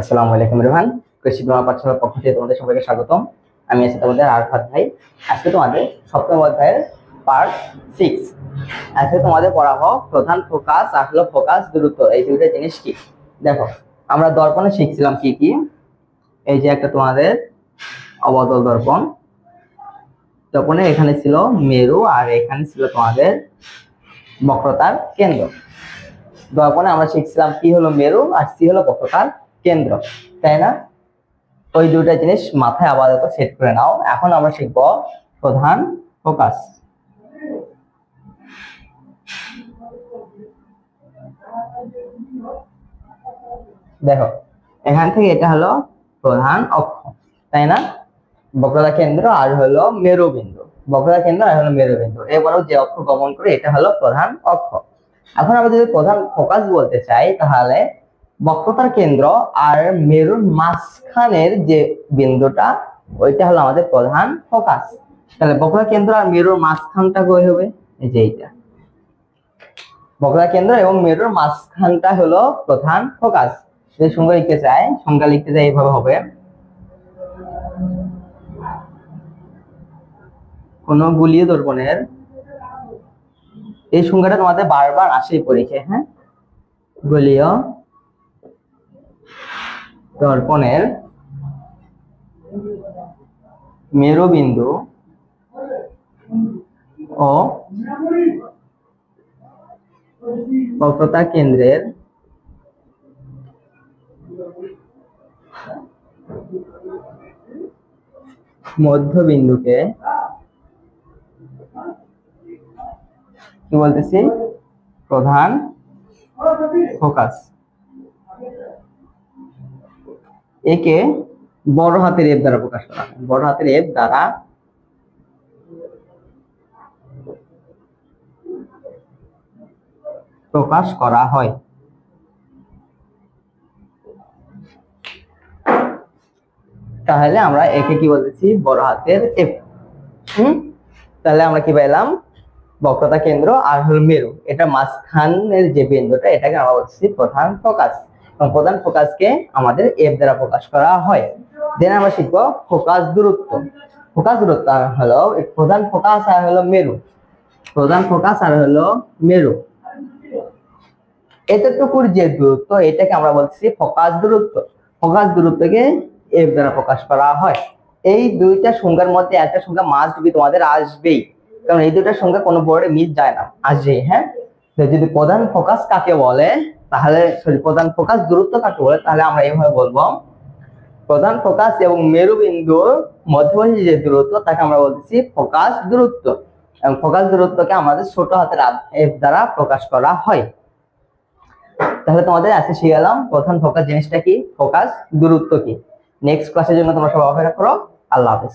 আসসালামু আলাইকুম রেহান, কৃষি বিমা পাঠশালার পক্ষ থেকে তোমাদের সবাইকে স্বাগতম। আমি আছি তোমাদের আরফাত ভাই। আজকে তোমাদের সপ্তম অধ্যায়ের পার্ট সিক্স আজকে তোমাদের পড়া হোক প্রধান ফোকাস আর হলো ফোকাস দূরত্ব, এই দুইটা জিনিস কি? দেখো, আমরা দর্পণে শিখছিলাম কি কি? এই যে একটা তোমাদের অবদল দর্পণ। দর্পণে এখানে ছিল মেরু আর এখানে ছিল তোমাদের বক্রতার কেন্দ্র। দর্পণে আমরা শিখছিলাম কি হলো মেরু আর সি হলো বক্রতার কেন্দ্র, তাই না? ওই দুইটা জিনিস মাথায় আপাতত সেট করে নাও। এখন আমরা শিখব প্রধান ফোকাস। দেখো, এখান থেকে এটা হলো প্রধান অক্ষ, তাই না? বক্রতা কেন্দ্র আর হলো মেরুবিন্দু। বক্রতা কেন্দ্র আর হলো মেরুবিন্দু। এবারেও যে অক্ষ গমন করে, এটা হলো প্রধান অক্ষ। এখন আমরা যদি প্রধান ফোকাস বলতে চাই, তাহলে বক্রতার কেন্দ্র আর মেরুর মাঝখানের যে বিন্দুটা, ওইটা হলো আমাদের প্রধান ফোকাস তাহলে বক্রতা কেন্দ্র আর মেরুর মাঝখানটা কই হবে? এই যে এইটা। বক্রতা কেন্দ্র এবং মেরুর মাঝখানটা হলো প্রধান ফোকাস যদি সংখ্যা লিখতে চাই, সংখ্যা লিখতে চাই এইভাবে হবে। কোন গুলিয়ে দর্পণের এই সংখ্যাটা তোমাদের বারবার আসেই পরীক্ষে হ্যাঁ? গুলিয় দর্পণের মেরুবিন্দু ও বক্রতা কেন্দ্রের মধ্যবিন্দুকে কি বলতেছি? প্রধান ফোকাস। একে বড় হাতের এফ দ্বারা প্রকাশ করা বড় হাতের এফ দ্বারা প্রকাশ করা হয়। তাহলে আমরা একে কি বলতেছি? বড় হাতের এফ। হুম? তাহলে আমরা কি পাইলাম? বক্রতা কেন্দ্র আর হল মেরু। এটা মাঝখানের যে বিন্দুটা, এটাকে আমরা বলছি প্রধান ফোকাস। এবং প্রধান ফোকাসকে আমাদের এফ দ্বারা প্রকাশ করা হয়। দেন আমরা শিখব ফোকাস দূরত্ব। ফোকাস দূরত্ব হলো, প্রধান ফোকাস আর হলো মেরু। প্রধান ফোকাস আর হলো মেরু। এতটুকুর যে দূরত্ব, এটাকে আমরা বলছি ফোকাস দূরত্ব। ফোকাস দূরত্বকে এফ দ্বারা প্রকাশ করা হয়। এই দুইটা সংখ্যার মধ্যে একটা সংখ্যা মাস্ট বি তোমাদের আসবেই। কারণ এই দুইটা সংখ্যা কোনো বোর্ডে মিস যায় না। আসবেই হ্যাঁ? যদি প্রধান ফোকাস কাকে বলে, তাহলে সরি প্রধান ফোকাস দূরত্ব কাকে বলে, তাহলে আমরা এইভাবে বলব। প্রধান ফোকাস এবং মেরুবিন্দুর মধ্যবর্তী যে দূরত্ব, তাকে আমরা বলতেছি ফোকাস দূরত্ব। এবং ফোকাস দূরত্বকে আমাদের ছোট হাতের এফ দ্বারা প্রকাশ করা হয়। তাহলে তোমাদের আজকে শিখে গেলাম প্রধান ফোকাস জিনিসটা কি? ফোকাস দূরত্ব কি? নেক্সট ক্লাসের জন্য তোমরা সবাই অপেক্ষা করো। আল্লাহ হাফেজ।